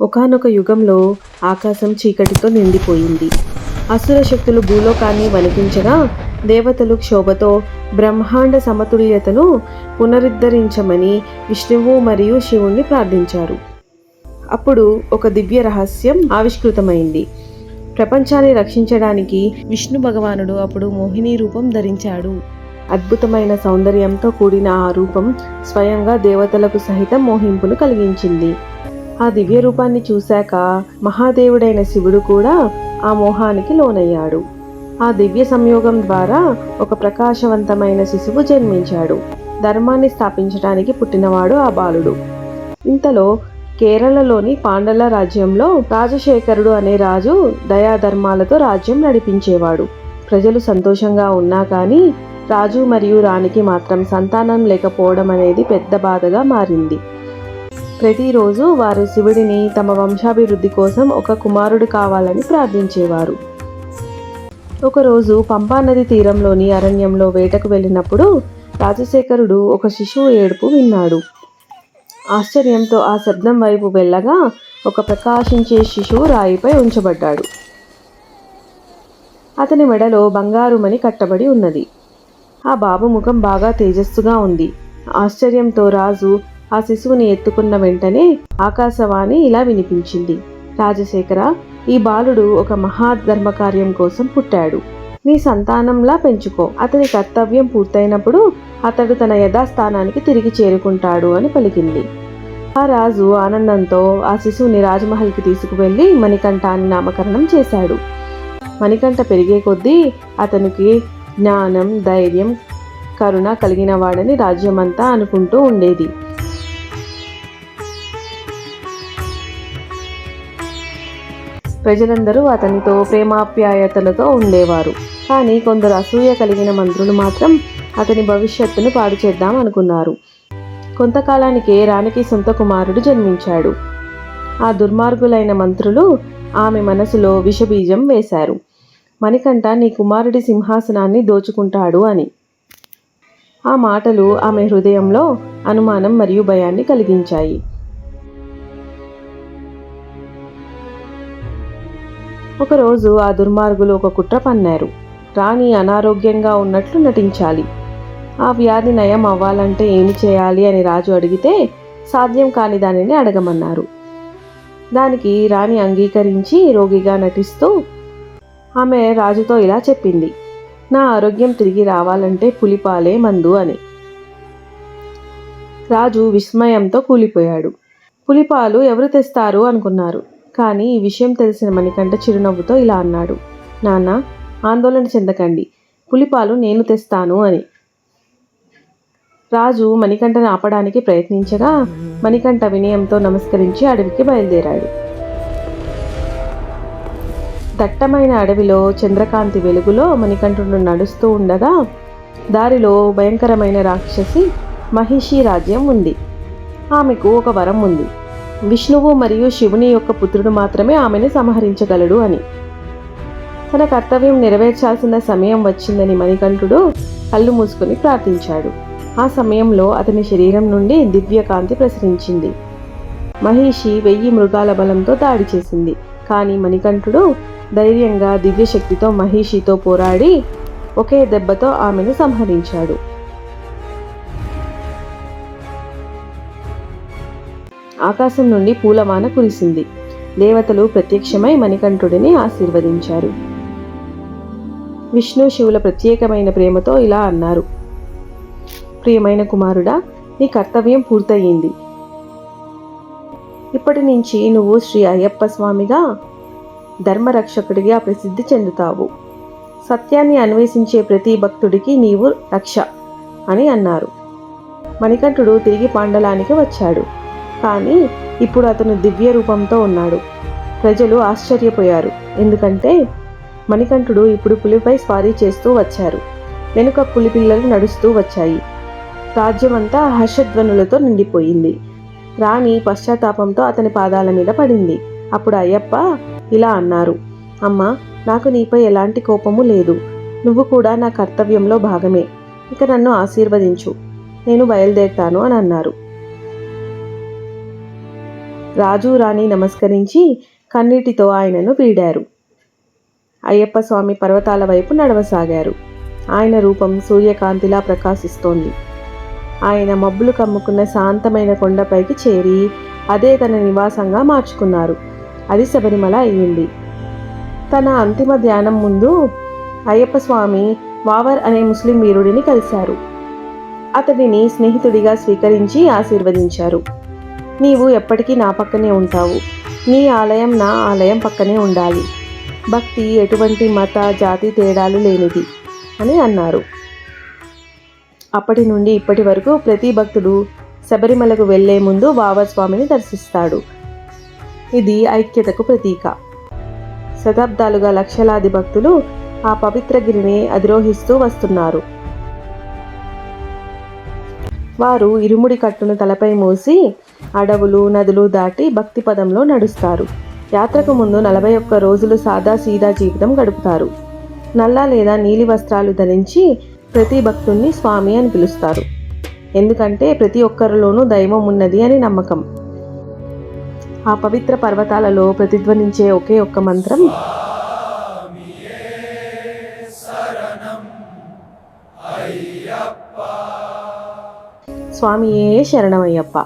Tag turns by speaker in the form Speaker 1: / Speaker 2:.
Speaker 1: ఒకానొక యుగంలో ఆకాశం చీకటితో నిండిపోయింది. అసుర శక్తులు భూలోకాన్ని వణికించగా దేవతలు క్షోభతో బ్రహ్మాండ సమతుల్యతను పునరుద్ధరించమని విష్ణువు మరియు శివుణ్ణి ప్రార్థించారు. అప్పుడు ఒక దివ్య రహస్యం ఆవిష్కృతమైంది. ప్రపంచాన్ని రక్షించడానికి విష్ణు భగవానుడు అప్పుడు మోహిని రూపం ధరించాడు. అద్భుతమైన సౌందర్యంతో కూడిన ఆ రూపం స్వయంగా దేవతలకు సహితం మోహింపును కలిగించింది. ఆ దివ్య రూపాన్ని చూశాక మహాదేవుడైన శివుడు కూడా ఆ మోహానికి లోనయ్యాడు. ఆ దివ్య సంయోగం ద్వారా ఒక ప్రకాశవంతమైన శిశువు జన్మించాడు. ధర్మాన్ని స్థాపించడానికి పుట్టినవాడు ఆ బాలుడు. ఇంతలో కేరళలోని పాండల రాజ్యంలో రాజశేఖరుడు అనే రాజు దయాధర్మాలతో రాజ్యం నడిపించేవాడు. ప్రజలు సంతోషంగా ఉన్నా కానీ రాజు మరియు రాణికి మాత్రం సంతానం లేకపోవడం అనేది పెద్ద బాధగా మారింది. ప్రతిరోజు వారు శివుడిని తమ వంశాభివృద్ధి కోసం ఒక కుమారుడు కావాలని ప్రార్థించేవారు. ఒకరోజు పంపానది తీరంలోని అరణ్యంలో వేటకు వెళ్ళినప్పుడు రాజశేఖరుడు ఒక శిశువు ఏడుపు విన్నాడు. ఆశ్చర్యంతో ఆ శబ్దం వైపు వెళ్ళగా ఒక ప్రకాశించే శిశువు రాయిపై ఉంచబడ్డాడు. అతని మెడలో బంగారుమని కట్టబడి ఉన్నది. ఆ బాబు ముఖం బాగా తేజస్సుగా ఉంది. ఆశ్చర్యంతో రాజు ఆ శిశువుని ఎత్తుకున్న వెంటనే ఆకాశవాణి ఇలా వినిపించింది. రాజశేఖర ఈ బాలుడు ఒక మహాధర్మ కార్యం కోసం పుట్టాడు. నీ సంతానంలా పెంచుకో. అతని కర్తవ్యం పూర్తయినప్పుడు అతడు తన యథాస్థానానికి తిరిగి చేరుకుంటాడు అని పలికింది. ఆ రాజు ఆనందంతో ఆ శిశువుని రాజమహల్కి తీసుకువెళ్ళి మణికంఠ అని నామకరణం చేశాడు. మణికంఠ పెరిగే కొద్దీ అతనికి జ్ఞానం ధైర్యం కరుణ కలిగిన వాడని రాజ్యమంతా అనుకుంటూ ఉండేది. ప్రజలందరూ అతనితో ప్రేమాప్యాయతలతో ఉండేవారు. కానీ కొందరు అసూయ కలిగిన మంత్రులు మాత్రం అతని భవిష్యత్తును పాడు చేద్దాం అనుకున్నారు. కొంతకాలానికే రాణికి సొంత కుమారుడు జన్మించాడు. ఆ దుర్మార్గులైన మంత్రులు ఆమె మనసులో విషబీజం వేశారు. మణికంఠ నీ కుమారుడి సింహాసనాన్ని దోచుకుంటాడు అని. ఆ మాటలు ఆమె హృదయంలో అనుమానం మరియు భయాన్ని కలిగించాయి. ఒకరోజు ఆ దుర్మార్గులు ఒక కుట్ర పన్నారు. రాణి అనారోగ్యంగా ఉన్నట్లు నటించాలి. ఆ వ్యాధి నయం అవ్వాలంటే ఏమి చేయాలి అని రాజు అడిగితే సాధ్యం కాని దానిని అడగమన్నారు. దానికి రాణి అంగీకరించి రోగిగా నటిస్తూ ఆమె రాజుతో ఇలా చెప్పింది. నా ఆరోగ్యం తిరిగి రావాలంటే పులిపాలే మందు అని. రాజు విస్మయంతో కూలిపోయాడు. పులిపాలు ఎవరు తెస్తారు అనుకున్నారు. కానీ ఈ విషయం తెలిసిన మణికంఠ చిరునవ్వుతో ఇలా అన్నాడు. నాన్న ఆందోళన చెందకండి. పులిపాలు నేను తెస్తాను అని. రాజు మణికంఠను ఆపడానికి ప్రయత్నించగా మణికంఠ వినయంతో నమస్కరించి అడవికి బయలుదేరాడు. దట్టమైన అడవిలో చంద్రకాంతి వెలుగులో మణికంఠుడు నడుస్తూ ఉండగా దారిలో భయంకరమైన రాక్షసి మహిషి రాజ్యం ఉంది. ఆమెకు ఒక వరం ఉంది. విష్ణువు మరియు శివుని యొక్క పుత్రుడు మాత్రమే ఆమెను సంహరించగలడు అని. తన కర్తవ్యం నెరవేర్చాల్సిన సమయం వచ్చిందని మణికంఠుడు కళ్ళు మూసుకుని ప్రార్థించాడు. ఆ సమయంలో అతని శరీరం నుండి దివ్యకాంతి ప్రసరించింది. మహిషి వెయ్యి మృగాల బలంతో దాడి చేసింది. కానీ మణికంఠుడు ధైర్యంగా దివ్యశక్తితో మహిషితో పోరాడి ఒకే దెబ్బతో ఆమెను సంహరించాడు. ఆకాశం నుండి పూలవాన కురిసింది. దేవతలు ప్రత్యక్షమై మణికంఠుడిని ఆశీర్వదించారు. విష్ణు శివుల ప్రత్యేకమైన ప్రేమతో ఇలా అన్నారు. ప్రియమైన కుమారుడా నీ కర్తవ్యం పూర్తయింది. ఇప్పటి నుంచి నువ్వు శ్రీ అయ్యప్ప స్వామిగా ధర్మరక్షకుడిగా ప్రసిద్ధి చెందుతావు. సత్యాన్ని అన్వేషించే ప్రతి భక్తుడికి నీవు రక్ష అని అన్నారు. మణికంఠుడు తిరిగి పాండలానికి వచ్చాడు. కానీ ఇప్పుడు అతను దివ్య రూపంతో ఉన్నాడు. ప్రజలు ఆశ్చర్యపోయారు. ఎందుకంటే మణికంఠుడు ఇప్పుడు పులిపై స్వారీ చేస్తూ వచ్చారు. వెనుక పులి పిల్లలు నడుస్తూ వచ్చాయి. రాజ్యమంతా హర్షధ్వనులతో నిండిపోయింది. రాణి పశ్చాత్తాపంతో అతని పాదాల మీద పడింది. అప్పుడు అయ్యప్ప ఇలా అన్నారు అమ్మా నాకు నీపై ఎలాంటి కోపము లేదు. నువ్వు కూడా నా కర్తవ్యంలో భాగమే. ఇక నన్ను ఆశీర్వదించు. నేను బయలుదేరుతాను అని అన్నారు. రాజు రాణి నమస్కరించి కన్నీటితో ఆయనను వీడారు అయ్యప్ప స్వామి పర్వతాల వైపు నడవసాగారు. ఆయన రూపం సూర్యకాంతిలా ప్రకాశిస్తోంది. ఆయన మబ్బులు కమ్ముకున్న శాంతమైన కొండపైకి చేరి అదే తన నివాసంగా మార్చుకున్నారు. అది శబరిమల అయ్యింది. తన అంతిమ ధ్యానం ముందు అయ్యప్ప స్వామి వావర్ అనే ముస్లిం వీరుడిని కలిశారు. అతడిని స్నేహితుడిగా స్వీకరించి ఆశీర్వదించారు. నీవు ఎప్పటికీ నా పక్కనే ఉంటావు. నీ ఆలయం నా ఆలయం పక్కనే ఉండాలి. భక్తి ఎటువంటి మత జాతి తేడాలు లేనిది అని అన్నారు. అప్పటి నుండి ఇప్పటి వరకు ప్రతి భక్తుడు శబరిమలకు వెళ్ళే ముందు వావర్ దర్శిస్తాడు. ఇది ఐక్యతకు ప్రతీక. శతాబ్దాలుగా లక్షలాది భక్తులు ఆ పవిత్ర గిరిని అధిరోహిస్తూ వస్తున్నారు. వారు ఇరుముడి కట్టును తలపై మూసి అడవులు నదులు దాటి భక్తి పదంలో నడుస్తారు. యాత్రకు ముందు నలభై ఒక్క రోజులు సాదా సీదా జీవితం గడుపుతారు. నల్ల లేదా నీలి వస్త్రాలు ధరించి ప్రతి భక్తుణ్ణి స్వామి అని పిలుస్తారు. ఎందుకంటే ప్రతి ఒక్కరిలోనూ దైవం ఉన్నది అని నమ్మకం. ఆ పవిత్ర పర్వతాలలో ప్రతిధ్వనించే ఒకే ఒక్క మంత్రం స్వామియే శరణమయ్యప్ప.